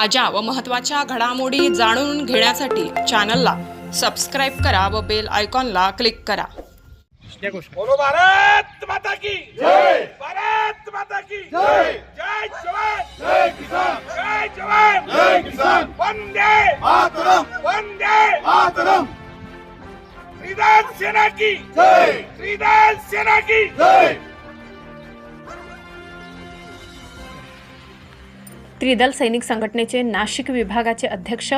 ताज्या व महत्त्वाच्या घडामोडी जाणून घेण्यासाठी चॅनलला सबस्क्राईब करा व बेल आयकॉनला क्लिक करा. बोलो भारत माता की. जय. भारत माता की. जय. जय जवान. जय किसान. जय जवान. जय किसान. वंदे. मातरम. वंदे. मातरम. श्रीदास सेना की. जय. श्रीदास सेना की. जय. त्रिदल सैनिक संघटनेचे नाशिक विभागाचे अध्यक्ष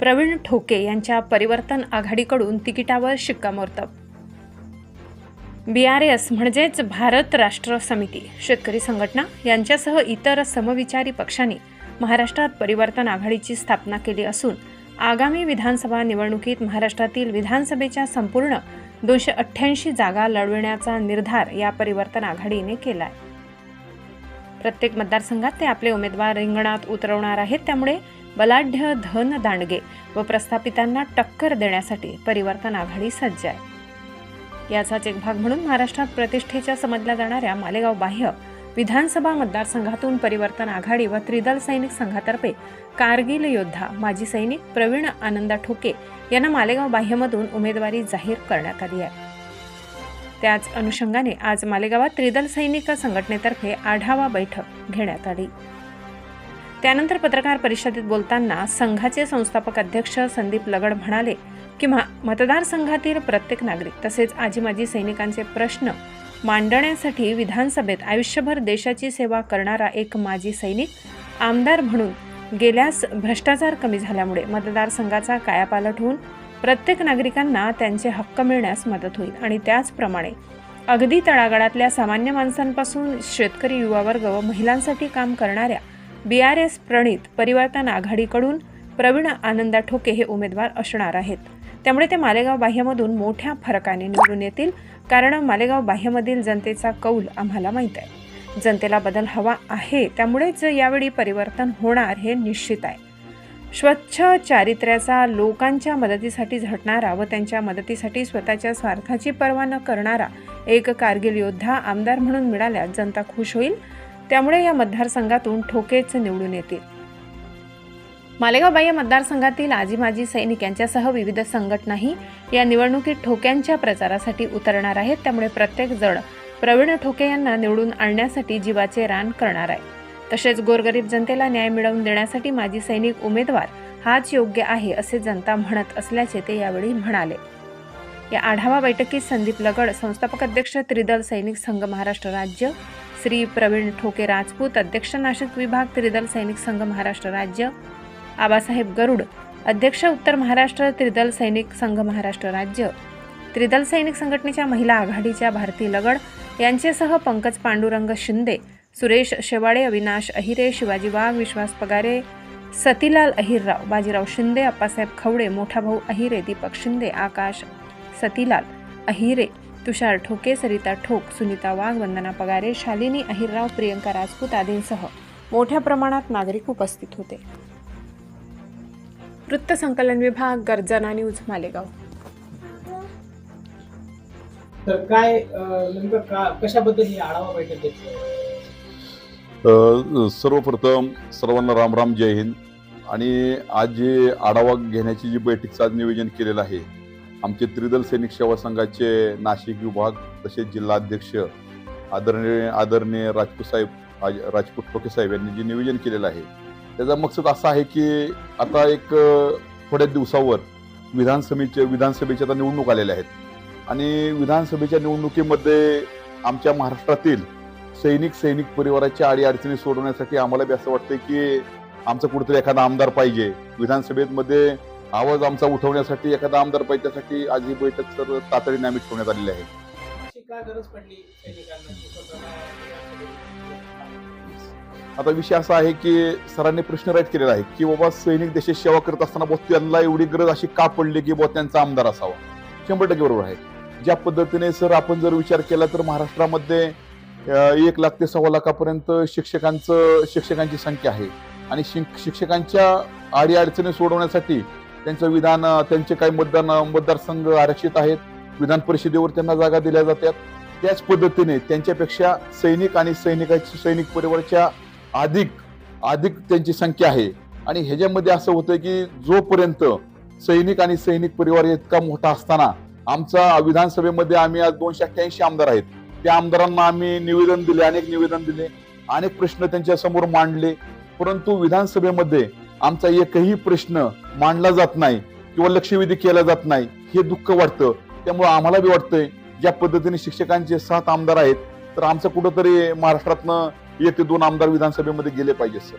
प्रवीण ठोके यांच्या परिवर्तन आघाडीकडून तिकिटावर शिक्कामोर्तब. बी आर एस म्हणजेच भारत राष्ट्र समिती शेतकरी संघटना यांच्यासह इतर समविचारी पक्षांनी महाराष्ट्रात परिवर्तन आघाडीची स्थापना केली असून आगामी विधानसभा निवडणुकीत महाराष्ट्रातील विधानसभेच्या संपूर्ण दोनशे अठ्ठ्याऐंशी जागा लढविण्याचा निर्धार या परिवर्तन आघाडीने केला आहे प्रत्येक मतदारसंघात ते आपले उमेदवार रिंगणात उतरवणार आहेत. त्यामुळे बलाढ्य धन दांडगे व प्रस्थापितांना टक्कर देण्यासाठी परिवर्तन आघाडी सज्ज आहे. याचाच एक भाग म्हणून महाराष्ट्रात प्रतिष्ठेच्या समजल्या जाणाऱ्या मालेगाव बाह्य विधानसभा मतदारसंघातून परिवर्तन आघाडी व त्रिदल सैनिक संघातर्फे कारगिल योद्धा माजी सैनिक प्रवीण आनंदा ठोके यांना मालेगाव बाह्यमधून उमेदवारी जाहीर करण्यात आली आहे. त्याच अनुषंगाने आज मालेगावात त्रिदल सैनिक संघटनेतर्फे आढावा बैठक घेण्यात आली. त्यानंतर पत्रकार परिषदेत बोलताना संघाचे संस्थापक अध्यक्ष संदीप लगड म्हणाले की मतदारसंघातील प्रत्येक नागरिक तसेच आजी माजी सैनिकांचे प्रश्न मांडण्यासाठी विधानसभेत आयुष्यभर देशाची सेवा करणारा एक माजी सैनिक आमदार म्हणून गेल्यास भ्रष्टाचार कमी झाल्यामुळे मतदारसंघाचा कायापालट होऊन प्रत्येक नागरिकांना त्यांचे हक्क मिळण्यास मदत होईल. आणि त्याचप्रमाणे अगदी तळागाळातल्या सामान्य माणसांपासून शेतकरी युवावर्ग व महिलांसाठी काम करणाऱ्या बी आर एस प्रणित परिवर्तन आघाडीकडून प्रवीण आनंदा ठोके हे उमेदवार असणार आहेत. त्यामुळे ते मालेगाव बाह्यमधून मोठ्या फरकाने निवडून येतील कारण मालेगाव बाह्यमधील जनतेचा कौल आम्हाला माहीत आहे. जनतेला बदल हवा आहे त्यामुळेच यावेळी परिवर्तन होणार हे निश्चित आहे. स्वच्छ चारित्र्याचा लोकांच्या मदतीसाठी झटणारा व त्यांच्या मदतीसाठी स्वतःच्या स्वार्थाची पर्वा न करणारा एक कारगिल योद्धा आमदार म्हणून मिळाल्यास जनता खुश होईल. त्यामुळे या मतदारसंघातून ठोकेच निवडून येतील. मालेगाव बाह्य मतदारसंघातील आजी माजी सैनिक यांच्यासह विविध संघटनाही या निवडणुकीत ठोक्यांच्या प्रचारासाठी उतरणार आहेत. त्यामुळे प्रत्येक जण प्रवीण ठोके यांना निवडून आणण्यासाठी जीवाचे रान करणार आहे. तसेच गोरगरीब जनतेला न्याय मिळवून देण्यासाठी माजी सैनिक उमेदवार हाच योग्य आहे असे जनता म्हणत असल्याचे ते यावेळी म्हणाले. या आढावा बैठकीत संदीप लगड संस्थापक अध्यक्ष त्रिदल सैनिक संघ महाराष्ट्र राज्य श्री प्रवीण ठोके राजपूत अध्यक्ष नाशिक विभाग त्रिदल सैनिक संघ महाराष्ट्र राज्य आबासाहेब गरुड अध्यक्ष उत्तर महाराष्ट्र त्रिदल सैनिक संघ महाराष्ट्र राज्य त्रिदल सैनिक संघटनेच्या महिला आघाडीच्या भारती लगड यांचेसह पंकज पांडुरंग शिंदे सुरेश शेवाडे अविनाश अहिरे शिवाजी वाघ विश्वास पगारे सतीलाल अहिरराव बाजीराव शिंदे अप्पासाहेब खवडे मोठा भाऊ अहिरे दीपक शिंदे आकाश सतीलाल अहिरे तुषार ठोके सरिता ठोक सुनीता वाघ वंदना पगारे शालिनी अहिरराव प्रियंका राजपूत आदींसह मोठ्या प्रमाणात नागरिक उपस्थित होते. वृत्तसंकलन विभाग गर्जना न्यूज मालेगाव. तर काय नेमकं का कशाबद्दल ही आढावा बैठक घेतली? सर्वप्रथम सर्वांना राम राम जय हिंद. आणि आज जे आढावा घेण्याची जी बैठकीचं आज नियोजन केलेलं आहे आमचे त्रिदल सैनिक सेवा संघाचे नाशिक विभाग तसेच जिल्हा अध्यक्ष आदरणीय आदरणीय राजपूत साहेब राजपूत ठोके साहेब यांनी जे नियोजन केलेलं आहे त्याचा मकसद असा आहे की आता एक थोड्या दिवसावर विधानसभेचे विधानसभेच्या आता निवडणूक आलेल्या आहेत. आणि विधानसभेच्या निवडणुकीमध्ये आमच्या महाराष्ट्रातील सैनिक सैनिक परिवाराच्या अडीअडचणी सोडवण्यासाठी आम्हाला बी असं वाटतं की आमचा कुठेतरी एखादा आमदार पाहिजे. विधानसभेत मध्ये आवाज आमचा उठवण्यासाठी एखादा आमदार पाहिजे त्यासाठी आज ही बैठक सर तातडीने आम्ही ठेवण्यात आलेली आहे. आता विषय असा आहे की सरांनी प्रश्न राईट केलेला आहे की बाबा सैनिक देशाची सेवा करत असताना बुवा त्यांना एवढी गरज अशी का पडली की बुवा त्यांचा आमदार असावा? शंभर टक्के बरोबर आहे. ज्या पद्धतीने सर आपण जर विचार केला तर महाराष्ट्रामध्ये एक लाख ते सव्वा लाखापर्यंत शिक्षकांचं शिक्षकांची संख्या आहे. आणि शिक- शिक्षकांच्या अडीअडचणी सोडवण्यासाठी त्यांचं विधान त्यांचे काही मतदान मतदारसंघ आरक्षित आहेत. विधान परिषदेवर त्यांना जागा दिल्या जातात. त्याच पद्धतीने त्यांच्यापेक्षा सैनिक आणि सैनिकाची सैनिक परिवाराच्या अधिक अधिक त्यांची संख्या आहे. आणि ह्याच्यामध्ये असं होतं की जोपर्यंत सैनिक आणि सैनिक परिवार इतका मोठा असताना आमचा विधानसभेमध्ये आम्ही आज दोनशे अठ्ठ्याऐंशी आमदार आहेत. त्या आमदारांना आम्ही निवेदन दिले अनेक निवेदन दिले अनेक प्रश्न त्यांच्यासमोर मांडले. परंतु विधानसभेमध्ये आमचा एकही प्रश्न मांडला जात नाही किंवा लक्षवेधी केला जात नाही हे दुःख वाटतं. त्यामुळे आम्हाला बी वाटतंय ज्या पद्धतीने शिक्षकांचे सात आमदार आहेत तर आमचं कुठंतरी महाराष्ट्रातनं येते दोन आमदार विधानसभेमध्ये गेले पाहिजेत सर.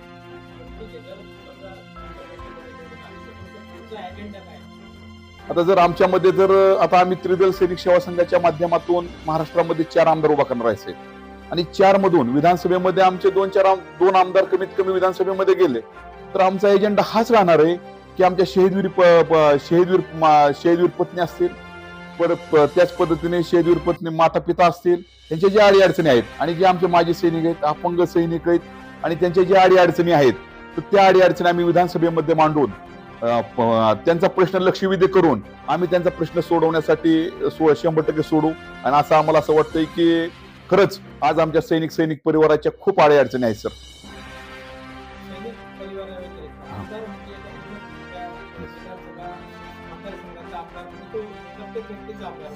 आता जर आमच्यामध्ये जर आता आम्ही त्रिदल सैनिक सेवा संघाच्या माध्यमातून महाराष्ट्रामध्ये चार आमदार उभा करणार आहे आणि चार मधून विधानसभेमध्ये आमचे दोन चार आम- दोन आमदार कमीत कमी विधानसभेमध्ये गेले. तर आमचा एजेंडा हाच राहणार आहे की आमच्या शहीदवीर शहीदवीर शहीदवीर पत्नी असतील. परत त्याच पद्धतीने शहीदवीर पत्नी माता पिता असतील. त्यांच्या ज्या अडी अडचणी आहेत आणि जे आमचे माजी सैनिक आहेत अपंग सैनिक आहेत आणि त्यांच्या ज्या अडी अडचणी आहेत तर त्या अडी अडचणी आम्ही विधानसभेमध्ये मांडून त्यांचा प्रश्न लक्षवेधी करून आम्ही त्यांचा प्रश्न सोडवण्यासाठी सो- शंभर टक्के सोडू. आणि असं आम्हाला असं वाटतंय की खरंच आज आमच्या सैनिक सैनिक परिवाराच्या खूप आडे अडचणी आहेत सर.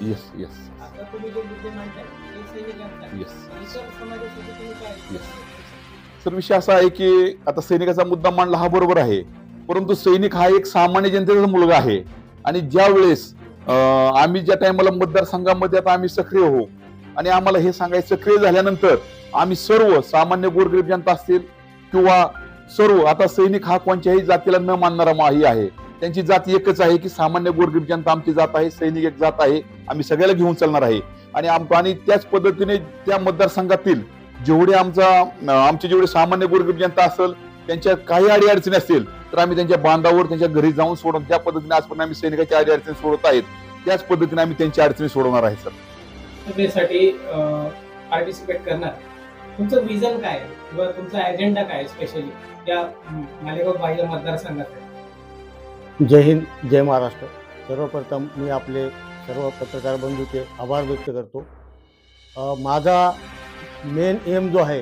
Yes yes. सर विषय असा आहे की आता सैनिकाचा मुद्दा मांडला हा बरोबर आहे. परंतु सैनिक हा एक सामान्य जनतेचा मुलगा आहे. आणि ज्या वेळेस आम्ही ज्या टायमाला मतदारसंघामध्ये आता आम्ही सक्रिय हो आणि आम्हाला हे सांगायचं सक्रिय झाल्यानंतर आम्ही सर्व सामान्य गोरगरीब जनता असतील किंवा सर्व आता सैनिक हा कोणत्याही जातीला न मानणारा माही आहे. त्यांची जात एकच आहे की सामान्य गोरगरीब जनता आमची जात आहे सैनिक एक जात आहे आम्ही सगळ्याला घेऊन चालणार आहे. आणि आम आणि त्याच पद्धतीने त्या मतदारसंघातील जेवढे आमचा आमचे जेवढे सामान्य गोरगरीब जनता असेल त्यांच्या काही अडीअडचणी असतील तर आम्ही त्यांच्या बांधावर त्यांच्या घरी जाऊन सोडून त्या पद्धतीने आजपर्यंत आम्ही सैनिकाच्या अडी अडचणी सोडत आहेत. त्याच पद्धतीने आम्ही त्यांच्या अडचणी सोडवणार आहे सर. सभेसाठी पार्टिसिपेट करणार. तुमचं विजन काय? किंवा तुमचा अजेंडा काय स्पेशली त्या मालेगाव बाह्य मतदारसंघात. जय हिंद जय महाराष्ट्र. सर्वप्रथम मी आपले सर्व पत्रकार बंधूचे आभार व्यक्त करतो. माझा मेन एम जो आहे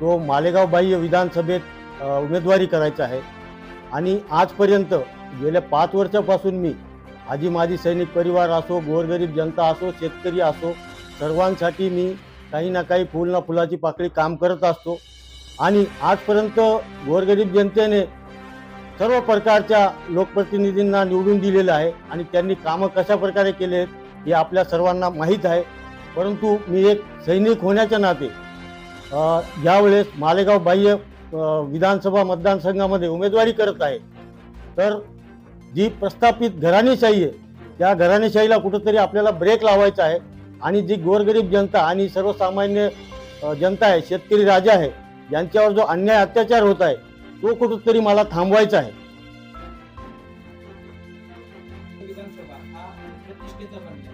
तो मालेगाव बाह्य विधानसभेत उमेदवारी करायचा आहे. आणि आजपर्यंत गेल्या पाच वर्षापासून मी आजी माझी सैनिक परिवार असो गोरगरीब जनता असो शेतकरी असो सर्वांसाठी मी काही ना काही फुल ना फुलाची पाकळी काम करत असतो. आणि आजपर्यंत गोरगरीब जनतेने सर्व प्रकारच्या लोकप्रतिनिधींना निवडून दिलेलं आहे आणि त्यांनी कामं कशा प्रकारे केले आहेत हे आपल्या सर्वांना माहीत आहे. परंतु मी एक सैनिक होण्याच्या नाते यावेळेस मालेगाव बाह्य विधानसभा मतदारसंघामध्ये उमेदवारी करत आहे. तर जी प्रस्थापित घराणेशाही आहे त्या घराणेशाहीला कुठंतरी आपल्याला ब्रेक लावायचा आहे आणि जी गोरगरीब जनता आणि सर्वसामान्य जनता आहे शेतकरी राजा आहे यांच्यावर जो अन्याय अत्याचार होत आहे तो कुठंतरी मला थांबवायचा आहे. विधानसभा हा प्रतिष्ठेचा बनला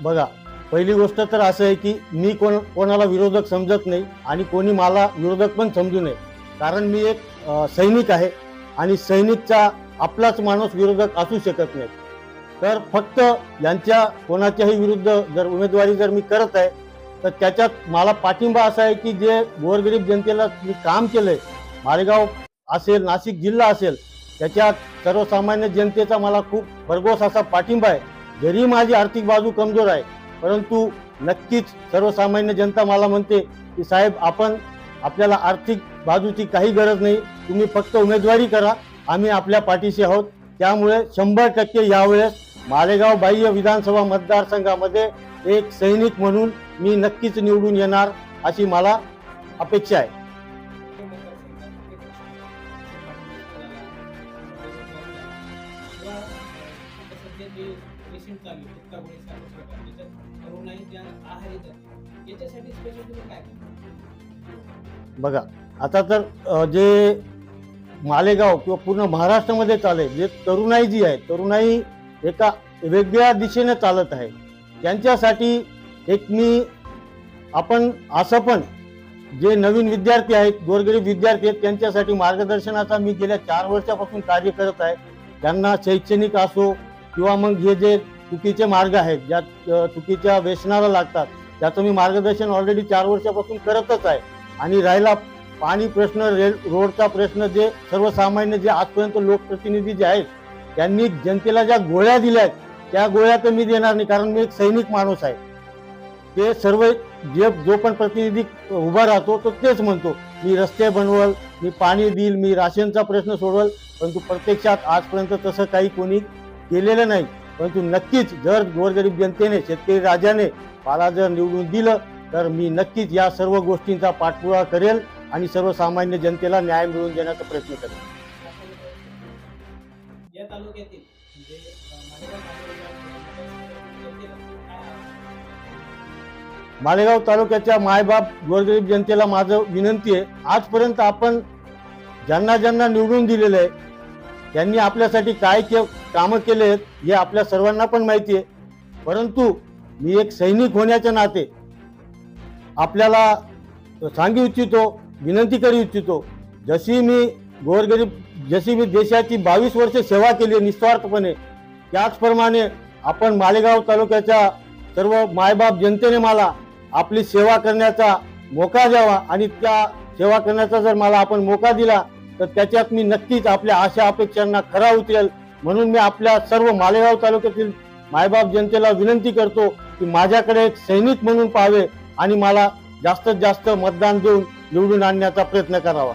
बघा पहिली गोष्ट तर असं आहे की मी कोण कोणाला विरोधक समजत नाही आणि कोणी मला विरोधक पण समजू नये. कारण मी एक सैनिक आहे आणि सैनिकचा आपलाच माणूस विरोधक असू शकत नाही. तर फक्त यांच्या कोणाच्याही विरुद्ध जर उमेदवारी जर मी करत आहे तर त्याच्यात मला पाठिंबा असा आहे की जे गोरगरीब जनतेला मी काम केलंय मालेगाव असेल नाशिक जिल्हा असेल त्याच्यात सर्वसामान्य जनतेचा मला खूप भरघोस असा पाठिंबा आहे. जरी माझी आर्थिक बाजू कमजोर आहे परंतु नक्कीच सर्वसामान्य जनता मला म्हणते की साहेब आपण आपल्याला आर्थिक बाजूची काही गरज नाही. तुम्ही फक्त उमेदवारी करा. आम्ही आपल्या पाठीशी आहोत. त्यामुळे शंभर टक्के यावेळेस मालेगाव बाह्य विधानसभा मतदारसंघामध्ये एक सैनिक म्हणून मी नक्कीच निवडून येणार अशी मला अपेक्षा आहे. आता आता सध्या जे पेशंट चालू आहे तक्तागोळी सारखं प्रकार ज्याच्यात तरुणाई त्या आहार येतात याच्यासाठी स्पेशल तुम्ही काय बघा आता तर जे मालेगाव किंवा पूर्ण महाराष्ट्रामध्ये चालेल जे तरुणाई जी आहे तरुणाई एका वेगळ्या दिशेने चालत आहे. त्यांच्यासाठी एक मी आपण असं पण जे नवीन विद्यार्थी आहेत गोरगरीब विद्यार्थी आहेत त्यांच्यासाठी मार्गदर्शनाचा मी गेल्या चार वर्षापासून कार्य करत आहे. त्यांना शैक्षणिक असो किंवा मग हे जे चुकीचे मार्ग आहेत ज्या चुकीच्या व्यसनाला लागतात त्याचं मी मार्गदर्शन ऑलरेडी चार वर्षापासून करतच आहे. आणि राहिला पाणी प्रश्न रेल रोडचा प्रश्न जे सर्वसामान्य जे आजपर्यंत लोकप्रतिनिधी जे आहेत त्यांनी जनतेला ज्या गोळ्या दिल्या आहेत त्या गोळ्या तर मी देणार नाही कारण मी एक सैनिक माणूस आहे. ते सर्व जे जो पण प्रतिनिधी उभा राहतो तो तेच म्हणतो मी रस्ते बनवल मी पाणी देईल मी राशनचा प्रश्न सोडवल परंतु प्रत्यक्षात आजपर्यंत तसं काही कोणी केलेलं नाही परंतु नक्कीच जर गोरगरीब जनतेने शेतकरी राजाने मला जर निवडून दिलं तर मी नक्कीच या सर्व गोष्टींचा पाठपुरावा करेल आणि सर्वसामान्य जनतेला न्याय मिळवून देण्याचा प्रयत्न करेल या तालुक्यातील म्हणजे? मालेगाव तालुक्याच्या मायबाप गोरगरीब जनतेला माझं विनंती आहे आजपर्यंत आपण ज्यांना ज्यांना निवडून दिलेलं आहे त्यांनी आपल्यासाठी काय के कामं केले आहेत हे आपल्या सर्वांना पण माहिती आहे. परंतु मी एक सैनिक होण्याच्या नाते आपल्याला सांगू इच्छितो विनंती करू इच्छितो जशी मी गोरगरीब जशी मी देशाची बावीस वर्ष सेवा केली आहे निस्वार्थपणे त्याचप्रमाणे आपण मालेगाव तालुक्याच्या सर्व मायबाप जनतेने मला आपली सेवा करण्याचा मोका द्यावा आणि त्या सेवा करण्याचा जर मला आपण मोका दिला तर त्याच्यात मी नक्कीच आपल्या आशा अपेक्षांना खरा उतरेल. म्हणून मी आपल्या सर्व मालेगाव तालुक्यातील मायबाप जनतेला विनंती करतो की माझ्याकडे एक सैनिक म्हणून पाहावे आणि मला जास्तीत जास्त मतदान देऊन निवडून आणण्याचा प्रयत्न करावा.